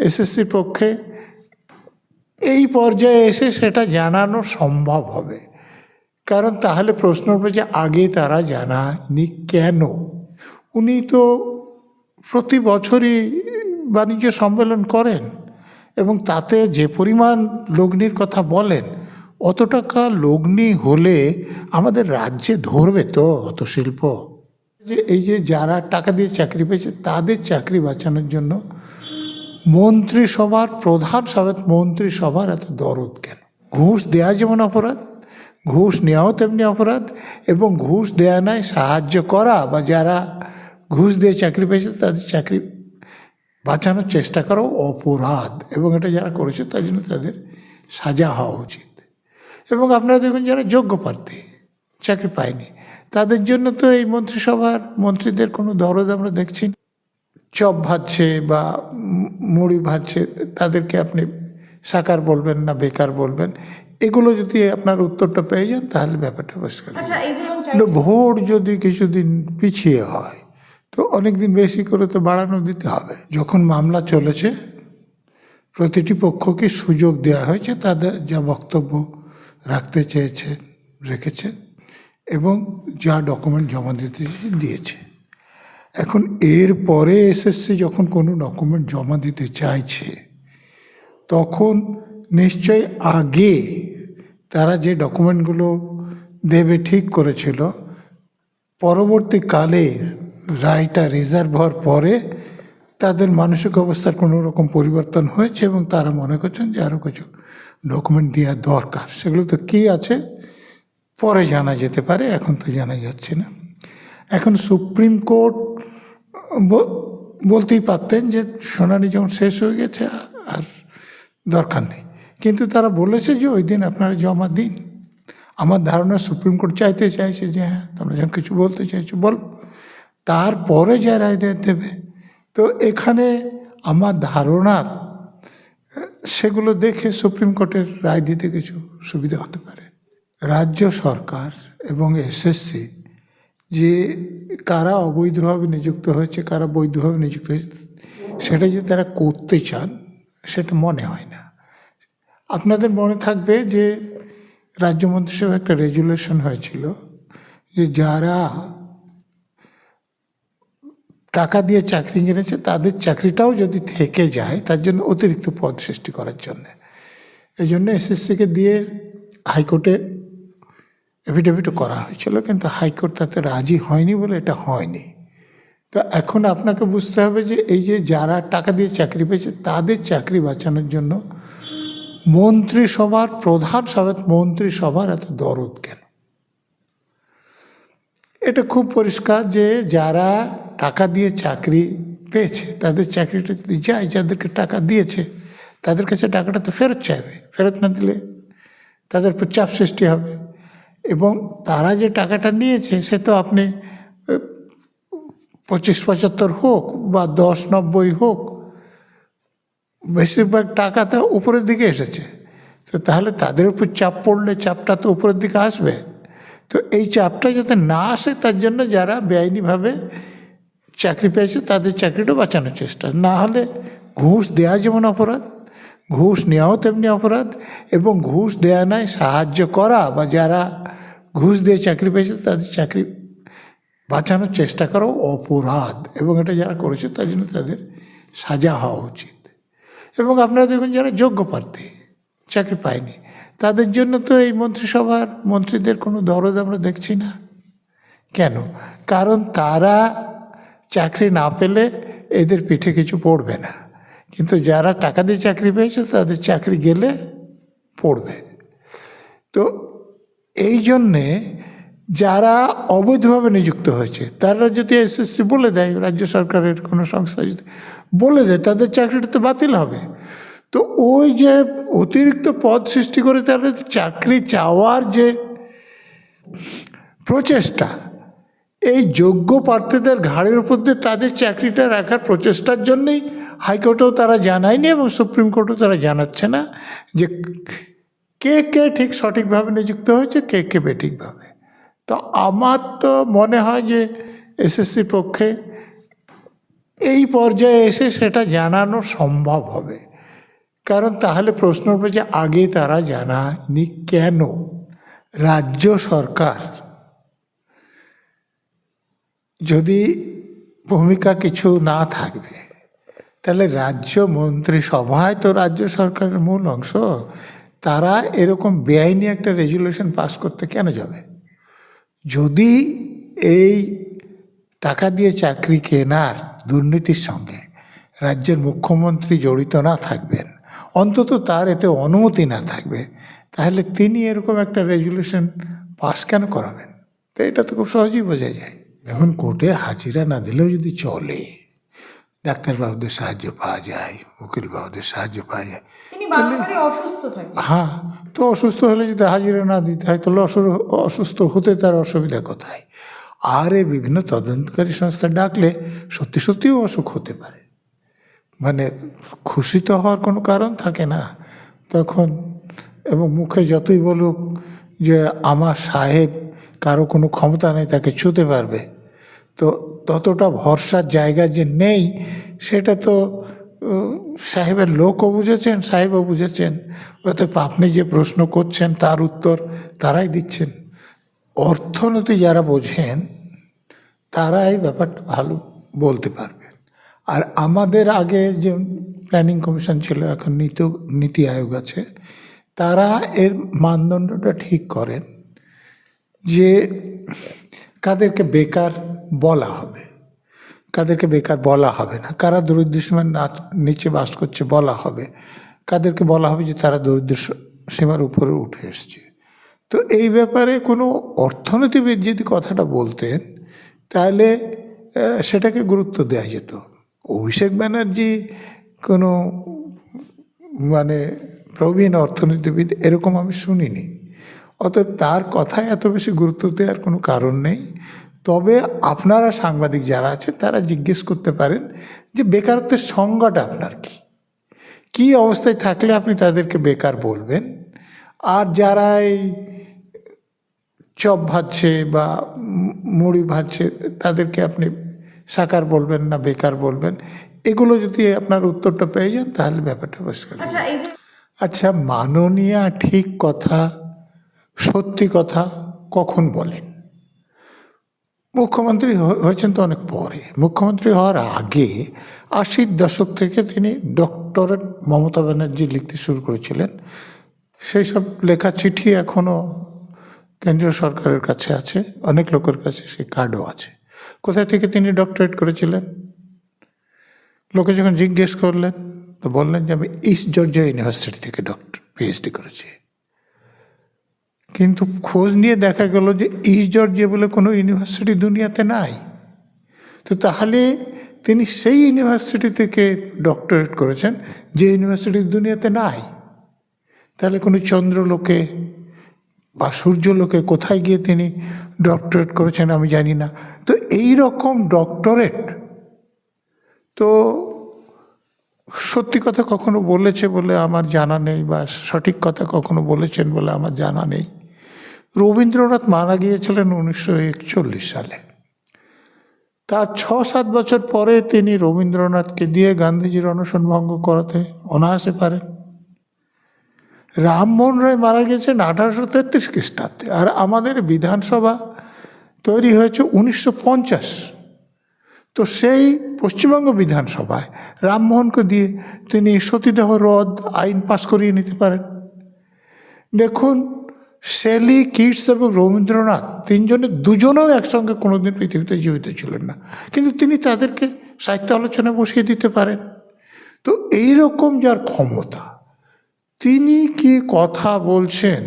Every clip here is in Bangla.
এসএসসির পক্ষে এই পর্যায়ে এসে সেটা জানানো সম্ভব হবে। কারণ তাহলে প্রশ্ন উঠবে যে আগে তারা জানানি কেন? উনি তো প্রতি বছরই বাণিজ্য সম্মেলন করেন এবং তাতে যে পরিমাণ লগ্নির কথা বলেন অত টাকা লগ্নি হলে আমাদের রাজ্যে ধরবে তো অত শিল্প? যে এই যে যারা টাকা দিয়ে চাকরি পেয়েছে, তাদের চাকরি বাঁচানোর জন্য মন্ত্রিসভার প্রধান সভাত মন্ত্রিসভার এত দরদ কেন? ঘুষ দেওয়া যেমন অপরাধ, ঘুষ নেওয়াও তেমনি অপরাধ, এবং ঘুষ দেয়া নয়, সাহায্য করা, বা যারা ঘুষ দিয়ে চাকরি পেয়েছে তাদের চাকরি বাঁচানোর চেষ্টা করাও অপরাধ, এবং এটা যারা করেছে তার জন্য তাদের সাজা হওয়া উচিত। এবং আপনারা দেখুন যারা যোগ্য প্রার্থী, চাকরি পায়নি, তাদের জন্য তো এই মন্ত্রিসভার মন্ত্রীদের কোনো দরদ আমরা দেখছি না। চপ ভাজছে বা মুড়ি ভাজছে তাদেরকে আপনি সাকার বলবেন না বেকার বলবেন। এগুলো যদি আপনার উত্তরটা পেয়ে যান তাহলে ব্যাপারটা পরিষ্কার আচ্ছা ভোট যদি কিছুদিন পিছিয়ে হয় তো অনেক দিন বেশি করে তো বাড়ানো দিতে হবে। যখন মামলা চলেছে প্রতিটি পক্ষকে সুযোগ দেওয়া হয়েছে তাদের যা বক্তব্য রাখতে চেয়েছে রেখেছে এবং যা ডকুমেন্ট জমা দিতে দিয়েছে। এখন এর পরে এসএসসি যখন কোনো ডকুমেন্ট জমা দিতে চাইছে, তখন নিশ্চয়ই আগে তারা যে ডকুমেন্টগুলো দেবে ঠিক করেছিল, পরবর্তীকালে রায়টা রিজার্ভ হওয়ার পরে তাদের মানসিক অবস্থার কোনো রকম পরিবর্তন হয়েছে এবং তারা মনে করছেন যে আরও কিছু ডকুমেন্ট দেওয়া দরকার। সেগুলো তো কী আছে? পরে জানা যেতে পারে, এখন তো জানা যাচ্ছে না। এখন সুপ্রিম কোর্ট বলতেই পারতেন যে শুনানি যেমন শেষ হয়ে গেছে, আর দরকার নেই। কিন্তু তারা বলেছে যে ওই দিন আপনারা জমা দিন। আমার ধারণা সুপ্রিম কোর্ট চাইতে চাইছে যে হ্যাঁ তোমরা যখন কিছু বলতে চাইছো, বল। তারপরে যা রায় দেবে। তো এখানে আমার ধারণা, সেগুলো দেখে সুপ্রিম কোর্টের রায় দিতে কিছু সুবিধা হতে পারে। রাজ্য সরকার এবং এসএসসি যে কারা অবৈধভাবে নিযুক্ত হয়েছে, কারা বৈধভাবে নিযুক্ত হয়েছে, সেটা যদি তারা করতে চান, সেটা মনে হয় না। আপনাদের মনে থাকবে যে রাজ্য মন্ত্রিসভায় একটা রেজুলেশন হয়েছিল যে যারা টাকা দিয়ে চাকরি কিনেছে, তাদের চাকরিটাও যদি থেকে যায়, তার জন্য অতিরিক্ত পদ সৃষ্টি করার জন্যে। এই জন্য এসএসসিকে দিয়ে হাইকোর্টে এফিডেভিটও করা হয়েছিল, কিন্তু হাইকোর্ট তাতে রাজি হয়নি বলে এটা হয়নি। তো এখন আপনাকে বুঝতে হবে যে এই যে যারা টাকা দিয়ে চাকরি পেয়েছে, তাদের চাকরি বাঁচানোর জন্য মন্ত্রিসভার, প্রধান সভাত মন্ত্রিসভার এত দরদ কেন? এটা খুব পরিষ্কার যে যারা টাকা দিয়ে চাকরি পেয়েছে, তাদের চাকরিটা যদি যায়, যাদেরকে টাকা দিয়েছে, তাদের কাছে টাকাটা তো ফেরত চাইবে। ফেরত না দিলে তাদের উপর চাপ সৃষ্টি হবে। এবং তারা যে টাকাটা নিয়েছে সে তো আপনি পঁচিশ পঁচাত্তর হোক বা দশ নব্বই হোক, বেশিরভাগ টাকা তো উপরের দিকে এসেছে। তো তাহলে তাদের উপর চাপ পড়লে চাপটা তো উপরের দিকে আসবে। তো এই চাপটা যাতে না আসে তার জন্য যারা বেআইনিভাবে চাকরি পেয়েছে তাদের চাকরিটা বাঁচানোর চেষ্টা। না হলে ঘুষ দেওয়া যেমন অপরাধ, ঘুষ নেওয়াও তেমনি অপরাধ এবং ঘুষ দেয়া নয়, সাহায্য করা বা যারা ঘুষ দিয়ে চাকরি পেয়েছে, তাদের চাকরি বাঁচানোর চেষ্টা করাও অপরাধ। এবং এটা যারা করেছে, তার জন্য তাদের সাজা হওয়া উচিত। এবং আপনারা দেখুন, যারা যোগ্য প্রার্থী, চাকরি পায়নি, তাদের জন্য তো এই মন্ত্রিসভার মন্ত্রীদের কোনো দরদ আমরা দেখছি না। কেন? কারণ তারা চাকরি না পেলে এদের পিঠে কিছু পড়বে না। কিন্তু যারা টাকা দিয়ে চাকরি পেয়েছে, তাদের চাকরি গেলে পড়বে। তো এই জন্যে যারা অবৈধভাবে নিযুক্ত হয়েছে, তারা যদি এসএসসি বলে দেয়, রাজ্য সরকারের কোনো সংস্থা যদি বলে দেয়, তাদের চাকরিটা তো বাতিল হবে। তো ওই যে অতিরিক্ত পদ সৃষ্টি করে তাদের চাকরি চাওয়ার যে প্রচেষ্টা, এই যোগ্য প্রার্থীদের ঘাড়ের উপর দিয়ে তাদের চাকরিটা রাখার প্রচেষ্টার জন্যেই হাইকোর্টেও তারা জানায়নি এবং সুপ্রিম কোর্টেও তারা জানাচ্ছে না যে কে কে ঠিক সঠিকভাবে নিযুক্ত হয়েছে, কে কে বেঠিকভাবে। তো আমার তো মনে হয় যে এসএসসির পক্ষে এই পর্যায়ে এসে সেটা জানানো সম্ভব হবে। কারণ তাহলে প্রশ্ন উঠবে যে আগে তারা জানায়নি কেন? রাজ্য সরকার যদি ভূমিকা কিছু না থাকবে, তাহলে রাজ্য মন্ত্রিসভায় তো রাজ্য সরকারের মূল অংশ তারা এরকম বেআইনি একটা রেজুলেশন পাস করতে কেন যাবে? যদি এই টাকা দিয়ে চাকরি কেনার দুর্নীতির সঙ্গে রাজ্যের মুখ্যমন্ত্রী জড়িত না থাকবেন, অন্তত তার এতে অনুমতি না থাকবে, তাহলে তিনি এরকম একটা রেজুলেশন পাস কেন করাবেন? তো এটা তো খুব সহজেই বোঝা যায়। এখন কোর্টে হাজিরা না দিলেও যদি চলে ডাক্তারবাবুদের সাহায্য পাওয়া যায় উকিলবাবুদের সাহায্য পাওয়া যায় অসুস্থ থাকেন হ্যাঁ তো অসুস্থ হলে যদি হাজিরা না দিতে হয়, তাহলে অসু- অসুস্থ হতে তার অসুবিধা কোথায়? আর এই বিভিন্ন তদন্তকারী সংস্থা ডাকলে সত্যি সত্যিও অসুখ হতে পারে। মানে খুশি তো হওয়ার কোনো কারণ থাকে না। তখন এবং মুখে যতই বলুক যে আমার সাহেব কারও কোনো ক্ষমতা নেই, তাকে ছুতে পারবে। তো ততটা ভরসার জায়গা যে নেই, সেটা তো সাহেবের লোকও বুঝেছেন, সাহেবও বুঝেছেন। অতএব আপনি যে প্রশ্ন করছেন, তার উত্তর তারাই দিচ্ছেন। অর্থনীতি যারা বোঝেন তারা এই ব্যাপারটা ভালো বলতে পারবেন আর আমাদের আগে যে প্ল্যানিং কমিশন ছিল, এখন নীতি নীতি আয়োগ আছে, তারা এর মানদণ্ডটা ঠিক করেন যে কাদেরকে বেকার বলা হবে। কাদেরকে বেকার বলা হবে না। কারা দরিদ্র সীমার নিচে বাস করছে বলা হবে। কাদেরকে বলা হবে যে তারা দরিদ্র সীমার উপরে উঠে এসছে। তো এই ব্যাপারে কোনো অর্থনীতিবিদ যদি কথাটা বলতেন, তাহলে সেটাকে গুরুত্ব দেওয়া যেত। অভিষেক ব্যানার্জি কোনো মানে প্রবীণ অর্থনীতিবিদ এরকম আমি শুনিনি। অতএব তার কথায় এত বেশি গুরুত্ব দেওয়ার কোনো কারণ নেই। তবে আপনারা সাংবাদিক যারা আছে তারা জিজ্ঞেস করতে পারেন যে বেকারত্বের সংজ্ঞাটা আপনার কি? কী অবস্থায় থাকলে আপনি তাদেরকে বেকার বলবেন? আর যারা এই চপ ভাজছে বা মুড়ি ভাজছে তাদেরকে আপনি সাকার বলবেন না বেকার বলবেন? এগুলো যদি আপনার উত্তরটা পেয়ে যান তাহলে ব্যাপারটা পরিষ্কার আচ্ছা আচ্ছা মাননীয়া ঠিক কথা সত্যি কথা কখন বলেন? মুখ্যমন্ত্রী হয়েছেন তো অনেক পরে। মুখ্যমন্ত্রী হওয়ার আগে আশির দশক থেকে তিনি ডক্টরেট মমতা ব্যানার্জি লিখতে শুরু করেছিলেন। সেই সব লেখা চিঠি এখনও কেন্দ্রীয় সরকারের কাছে আছে, অনেক লোকের কাছে সেই কার্ডও আছে। কোথা থেকে তিনি ডক্টরেট করেছিলেন? লোকে যখন জিজ্ঞেস করলেন, তো বললেন যে আমি ইস্ট জর্জিয়া ইউনিভার্সিটি থেকে ডক্টর পিএইচডি করেছি। কিন্তু খোঁজ নিয়ে দেখা গেল যে ইস্ট জর্জিয়া বলে কোনো ইউনিভার্সিটি দুনিয়াতে নাই। তো তাহলে তিনি সেই ইউনিভার্সিটি থেকে ডক্টরেট করেছেন যে ইউনিভার্সিটি দুনিয়াতে নাই। তাহলে কোনো চন্দ্রলোকে বা সূর্যলোকে কোথায় গিয়ে তিনি ডক্টরেট করেছেন আমি জানি না। তো এই রকম ডক্টরেট তো সত্যি কথা কখনো বলেছে বলে আমার জানা নেই বা সঠিক কথা কখনো বলেছেন বলে আমার জানা নেই। রবীন্দ্রনাথ মারা গিয়েছিলেন উনিশশো একচল্লিশ সালে। তার ছ সাত বছর পরে তিনি রবীন্দ্রনাথকে দিয়ে গান্ধীজির অনশন ভঙ্গ করাতে অনায়াসে পারেন। রামমোহন রায় মারা গেছেন আঠারোশো তেত্রিশ খ্রিস্টাব্দে আর আমাদের বিধানসভা তৈরি হয়েছে উনিশশো পঞ্চাশ। তো সেই পশ্চিমবঙ্গ বিধানসভায় রামমোহনকে দিয়ে তিনি সতীদাহ রদ আইন পাশ করিয়ে নিতে পারেন। দেখুন শেলি, কিটস এবং রবীন্দ্রনাথ তিনজনের দুজনেও একসঙ্গে কোনোদিন পৃথিবীতে জীবিত ছিলেন না। কিন্তু তিনি তাদেরকে সাহিত্য আলোচনায় বসিয়ে দিতে পারেন। তো এই রকম যার ক্ষমতা, তিনি কি কথা বলছেন,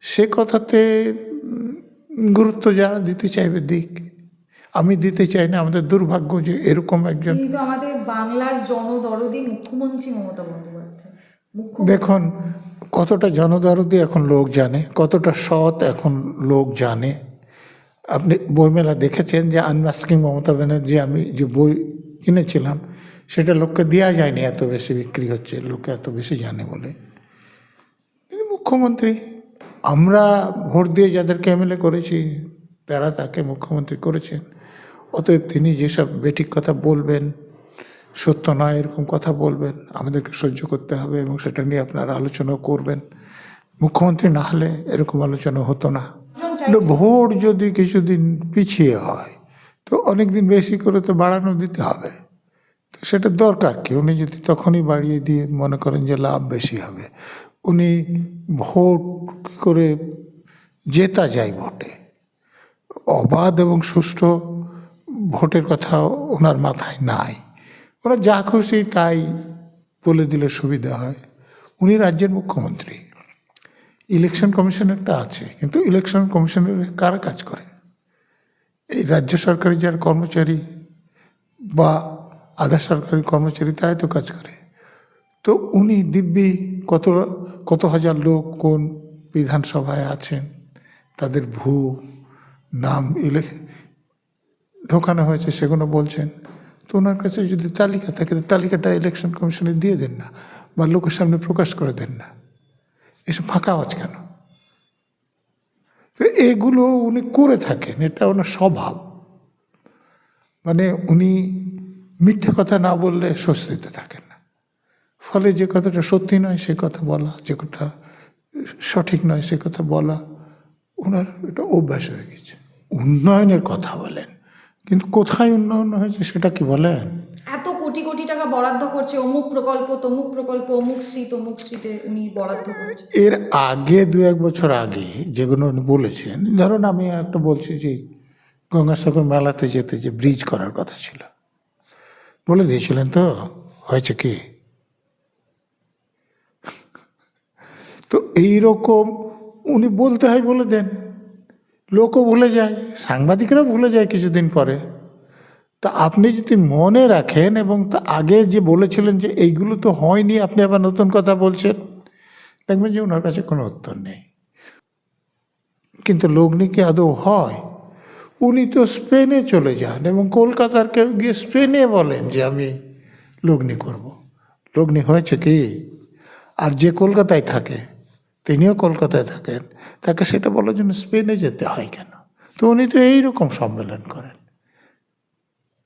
সে কথাতে গুরুত্ব যারা দিতে চাইবে দিক। আমি দিতে চাই না, আমাদের দুর্ভাগ্য যে এরকম একজন আমাদের বাংলার জনদরদি মুখ্যমন্ত্রী মমতা বন্দ্যোপাধ্যায়। দেখুন, কতটা জনদরদি এখন লোক জানে, কতটা সৎ এখন লোক জানে। আপনি বইমেলা দেখেছেন যে আনমাস্কিং মমতা ব্যানার্জি, আমি যে বই কিনেছিলাম, সেটা লোককে দেওয়া যায়নি এত বেশি বিক্রি হচ্ছে, লোকে এত বেশি জানে বলে। তিনি মুখ্যমন্ত্রী। আমরা ভোট দিয়ে যাদেরকে এমএলএ করেছি, তারা তাকে মুখ্যমন্ত্রী করেছেন। অতএব তিনি যেসব বেঠিক কথা বলবেন সত্য নয় এরকম কথা বলবেন আমাদেরকে সহ্য করতে হবে এবং সেটা নিয়ে আপনারা আলোচনাও করবেন। মুখ্যমন্ত্রী না হলে এরকম আলোচনা হতো না। ভোট যদি কিছুদিন পিছিয়ে হয় তো অনেক দিন বেশি করে তো বাড়ানো দিতে হবে। তো সেটা দরকার কি? উনি যদি তখনই বাড়িয়ে দিয়ে মনে করেন যে লাভ বেশি হবে উনি ভোট করে জেতা যায় ভোটে? অবাধ এবং সুষ্ঠু ভোটের কথা ওনার মাথায় নাই। ওরা যা খুশি তাই বলে দিলে সুবিধা হয়। উনি রাজ্যের মুখ্যমন্ত্রী। ইলেকশন কমিশন একটা আছে, কিন্তু ইলেকশন কমিশনের কারা কাজ করে? এই রাজ্য সরকারি যারা কর্মচারী বা আধা সরকারি কর্মচারী তাই তো কাজ করে। তো উনি দিব্যি কত কত হাজার লোক কোন বিধানসভায় আছেন, তাদের ভূ, নাম ইলে, ঢোকানো হয়েছে সেগুলো বলছেন। তো ওনার কাছে যদি তালিকা থাকে তালিকাটা ইলেকশন কমিশনে দিয়ে দেন না বা লোকের সামনে প্রকাশ করে দেন না। এসব ফাঁকা আওয়াজ কেন? তো এগুলো উনি করে থাকেন, এটা ওনার স্বভাব। মানে উনি মিথ্যে কথা না বললে স্বস্তিতে থাকেন না। ফলে যে কথাটা সত্যি নয়, সে কথা বলা, যে কথা সঠিক নয়, সে কথা বলা, ওনার এটা অভ্যাস হয়ে গেছে। উন্নয়নের কথা বলেন। কিন্তু কোথায় উন্নয়ন হয়েছে সেটা কি বলেন এত কোটি কোটি টাকা বরাদ্দ করছে অমুক প্রকল্প তমুক প্রকল্প অমুক শ্রী তমুক শ্রীতে উনি বরাদ্দ করেছে। এর আগে দু এক বছর আগে যেগুলো উনি বলেছেন ধরুন আমি একটা বলছি যে গঙ্গাসাগর মেলাতে যেতে যে ব্রিজ করার কথা ছিল বলে দিয়েছিলেন তো হয়েছে কি? তো এই রকম উনি বলতে হয় বলে দেন। লোকও ভুলে যায় সাংবাদিকরা ভুলে যায় কিছুদিন পরে। তা আপনি যদি মনে রাখেন এবং তা আগে যে বলেছিলেন যে এইগুলো তো হয়নি, আপনি আবার নতুন কথা বলছেন, দেখবেন যে ওনার কাছে কোনো উত্তর নেই। কিন্তু লগ্নি কি আদৌ হয়? উনি তো স্পেনে চলে যান এবং কলকাতার কেউ গিয়ে স্পেনে বলেন যে আমি লগ্নি করব। লগ্নি হয়েছে কি? আর যে কলকাতায় থাকে তিনিও কলকাতায় থাকেন, তাকে সেটা বলার জন্য স্পেনে যেতে হয় কেন? তো উনি তো এইরকম সম্মেলন করেন।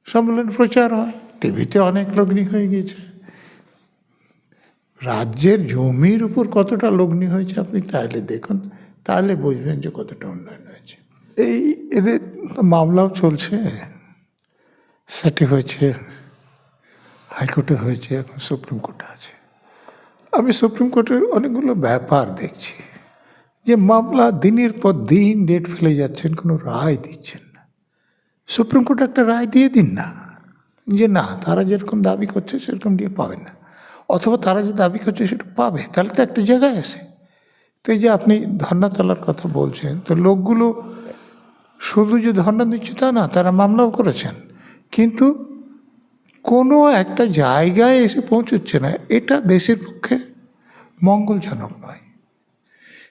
সম্মেলন প্রচার হয়, টিভিতে অনেক লগ্নি হয়ে গিয়েছে। রাজ্যের জমির উপর কতটা লগ্নি হয়েছে আপনি তাহলে দেখুন, তাহলে বুঝবেন যে কতটা উন্নয়ন হয়েছে। এই এদের মামলাও চলছে, সেটি হয়েছে, হাইকোর্টে হয়েছে, এখন সুপ্রিম কোর্টে আছে। আমি সুপ্রিম কোর্টের অনেকগুলো ব্যাপার দেখছি যে মামলা দিনের পর দিন ডেট ফেলে যাচ্ছেন, কোনো রায় দিচ্ছেন না। সুপ্রিম কোর্ট একটা রায় দিয়ে দিন না যে না, তারা যেরকম দাবি করছে সেরকম দিয়ে পাবে না। অথবা তারা যে দাবি করছে সেটা পাবে, তাহলে তো একটা জায়গায় আসে তো এই যে আপনি ধর্না তোলার কথা বলছেন, তো লোকগুলো শুধু যে ধর্না দিচ্ছে তা না, তারা মামলাও করেছেন। কিন্তু কোনো একটা জায়গায় এসে পৌঁছচ্ছে না এটা দেশের পক্ষে মঙ্গলজনক নয়।